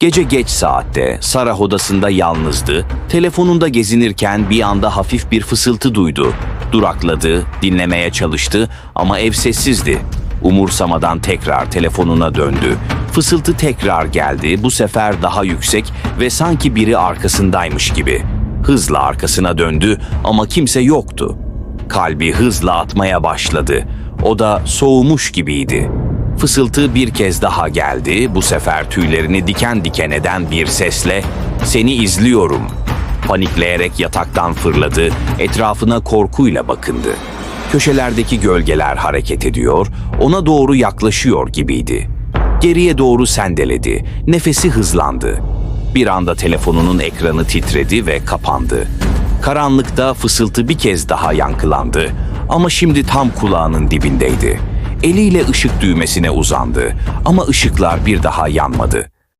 Gece geç saatte Sarah odasında yalnızdı. Telefonunda gezinirken bir anda hafif bir fısıltı duydu. Durakladı, dinlemeye çalıştı ama ev sessizdi. Umursamadan tekrar telefonuna döndü. Fısıltı tekrar geldi, bu sefer daha yüksek ve sanki biri arkasındaymış gibi. Hızla arkasına döndü ama kimse yoktu. Kalbi hızla atmaya başladı. O da soğumuş gibiydi. Fısıltı bir kez daha geldi. Bu sefer tüylerini diken diken eden bir sesle "Seni izliyorum." Panikleyerek yataktan fırladı, etrafına korkuyla bakındı. Köşelerdeki gölgeler hareket ediyor, ona doğru yaklaşıyor gibiydi. Geriye doğru sendeledi, nefesi hızlandı. Bir anda telefonunun ekranı titredi ve kapandı. Karanlıkta fısıltı bir kez daha yankılandı ama şimdi tam kulağının dibindeydi. Eliyle ışık düğmesine uzandı ama ışıklar bir daha yanmadı.